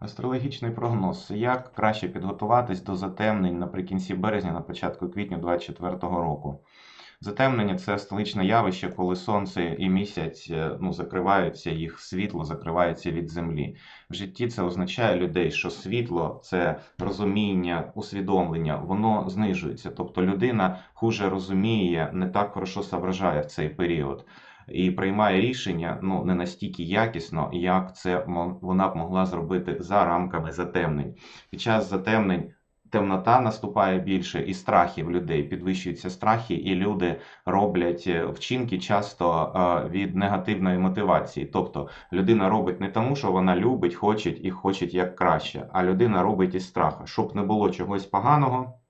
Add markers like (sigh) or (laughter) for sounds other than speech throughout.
Астрологічний прогноз. Як краще підготуватись до затемнень наприкінці березня, на початку квітня 2024 року? Затемнення це столичне явище, коли сонце і місяць е, ну, закриваються, їх світло закривається від землі. В житті це означає людей, що світло це розуміння, усвідомлення, воно знижується. Тобто людина хуже розуміє, не так хорошо соображає в цей період. І приймає рішення ну не настільки якісно, як це вона б могла зробити за рамками затемнень. Під час затемнень темнота наступає більше, і страхи в людей підвищуються страхи, і люди роблять е, вчинки часто е, від негативної мотивації. Тобто людина робить не тому, що вона любить, хоче і хоче як краще, а людина робить із страха, щоб не було чогось поганого.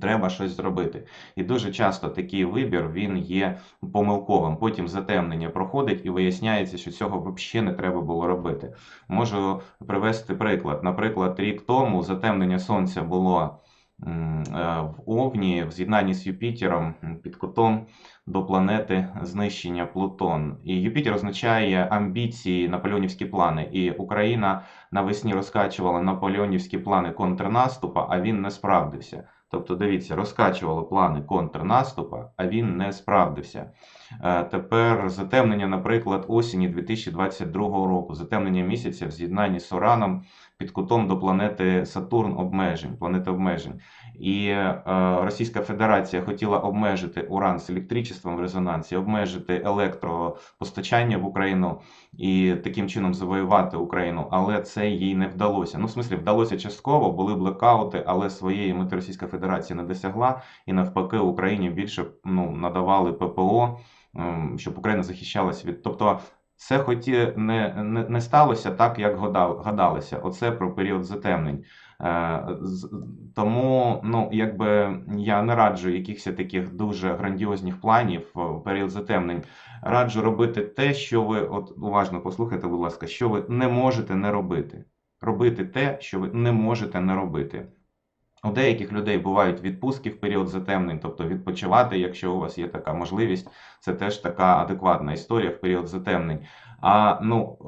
Треба щось зробити. І дуже часто такий вибір він є помилковим. Потім затемнення проходить і виясняється, що цього взагалі не треба було робити. Можу привести приклад. Наприклад, рік тому затемнення сонця було е, в Овні в з'єднанні з Юпітером під кутом до планети знищення Плутон. І Юпітер означає амбіції, наполеонівські плани. І Україна навесні розкачувала наполеонівські плани контрнаступа, а він не справдився. Тобто, дивіться, розкачували плани контрнаступа, а він не справдився. Е, Тепер затемнення, наприклад, осені 2022 року, затемнення місяця в з'єднанні з Ураном під кутом до планети Сатурн обмежень, планети обмежень. І е, Російська Федерація хотіла обмежити Уран з електричеством в резонансі, обмежити електропостачання в Україну і таким чином завоювати Україну, але це їй не вдалося. Ну, в смислі, вдалося частково, були блекаути, але своєї мети Російська Федерація не досягла, і навпаки, Україні більше ну, надавали ППО, ем, щоб Україна захищалась від. Тобто, це хоті не, не, не сталося так, як гадал- гадалося. Оце про період затемнень. Е, з- Тому, ну, якби я не раджу якихось таких дуже грандіозних планів в період затемнень. Раджу робити те, що ви, от уважно послухайте, будь ласка, що ви не можете не робити. Робити те, що ви не можете не робити. У деяких людей бувають відпустки в період затемнень, тобто відпочивати, якщо у вас є така можливість, це теж така адекватна історія в період затемнень. А ну,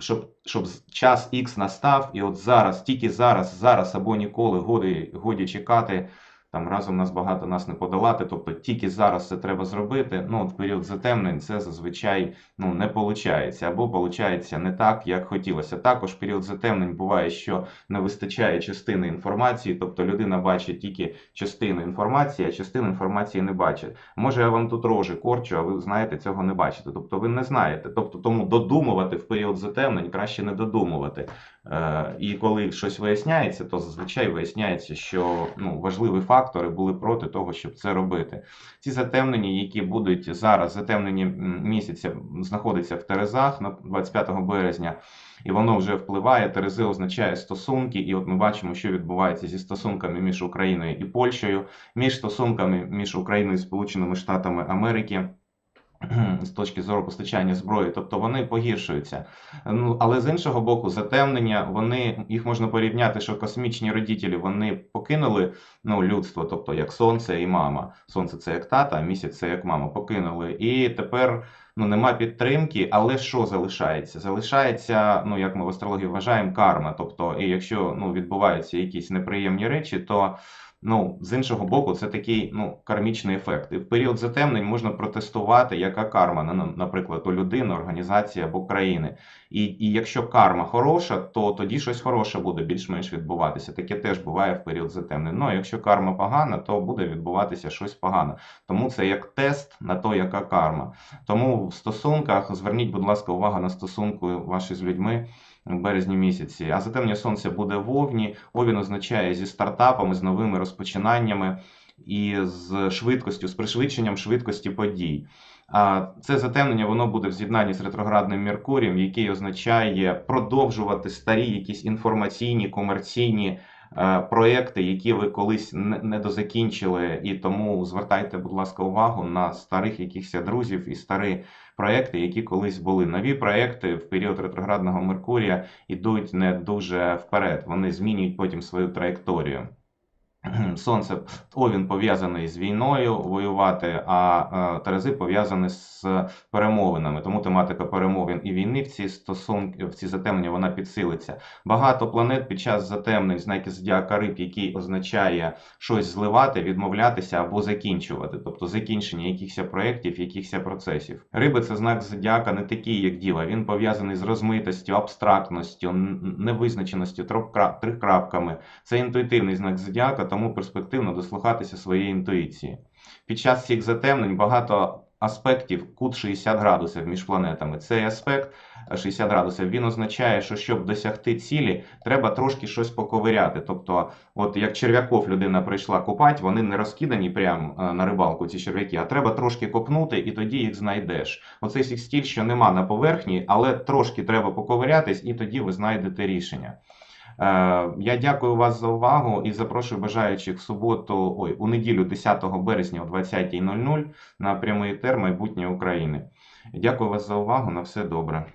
щоб, щоб час X настав, і от зараз, тільки зараз, зараз або ніколи годі, годі чекати. Там разом нас багато нас не подолати, тобто тільки зараз це треба зробити. Ну, от період затемнень це зазвичай ну, не виходить, або виходить не так, як хотілося. Також період затемнень буває, що не вистачає частини інформації, тобто людина бачить тільки частину інформації, а частину інформації не бачить. Може, я вам тут рожі корчу, а ви знаєте, цього не бачите. Тобто ви не знаєте. Тобто, тому додумувати в період затемнень краще не додумувати. Е, і коли щось виясняється, то зазвичай виясняється, що ну, важливі фактори були проти того, щоб це робити. Ці затемнення, які будуть зараз, затемнення місяця знаходиться в Терезах на 25 березня, і воно вже впливає. Терези означає стосунки, і от ми бачимо, що відбувається зі стосунками між Україною і Польщею, між стосунками між Україною і Сполученими Штатами Америки. (clears throat) З точки зору постачання зброї, тобто вони погіршуються. Ну але з іншого боку, затемнення вони їх можна порівняти, що космічні родителі вони покинули ну, людство, тобто як сонце і мама. Сонце це як тата, місяць це як мама. Покинули. І тепер ну нема підтримки, але що залишається? Залишається, ну як ми в астрології вважаємо, карма. Тобто, і якщо ну відбуваються якісь неприємні речі, то Ну, з іншого боку, це такий ну, кармічний ефект. І в період затемнень можна протестувати, яка карма, на- наприклад, у людини, організації або країни. І, і якщо карма хороша, то тоді щось хороше буде більш-менш відбуватися. Таке теж буває в період затемнень. Ну, а якщо карма погана, то буде відбуватися щось погане. Тому це як тест на то, яка карма. Тому в стосунках зверніть, будь ласка, увагу на стосунки ваші з людьми. В березні місяці, а затемнення сонця буде в Овні. Овін означає зі стартапами, з новими розпочинаннями і з швидкістю, з пришвидшенням швидкості подій. А це затемнення воно буде в з'єднанні з ретроградним Меркурієм, який означає продовжувати старі якісь інформаційні, комерційні проекти, які ви колись не не дозакінчили. І тому звертайте, будь ласка, увагу на старих якихось друзів і старі проекти, які колись були. Нові проекти в період ретроградного Меркурія йдуть не дуже вперед. Вони змінюють потім свою траєкторію. Сонце Овін пов'язаний з війною воювати, а е, Терези пов'язані з перемовинами. Тому тематика перемовин і війни в ці стосунки, в ці затемнення вона підсилиться. Багато планет під час затемнень, знаки зодіака риб, який означає щось зливати, відмовлятися або закінчувати, тобто закінчення якихось проєктів, якихось процесів. Риби це знак зодіака не такий, як діва. Він пов'язаний з розмитостю, абстрактністю, невизначеністю, трикрапками. Це інтуїтивний знак зодіака, тому перспективно дослухатися своєї інтуїції. Під час цих затемнень багато аспектів кут 60 градусів між планетами. Цей аспект е, 60 градусів він означає, що щоб досягти цілі, треба трошки щось поковиряти. Тобто, от як черв'яков людина прийшла купати, вони не розкидані прямо е, на рибалку, ці черв'яки, а треба трошки копнути, і тоді їх знайдеш. Оцей стіль, що нема на поверхні, але трошки треба поковирятись, і тоді ви знайдете рішення. Е, Я дякую вас за увагу і запрошую бажаючих в суботу, ой, у неділю 10 березня о 20.00 на прямий етер майбутнє України. Дякую вас за увагу. На все добре.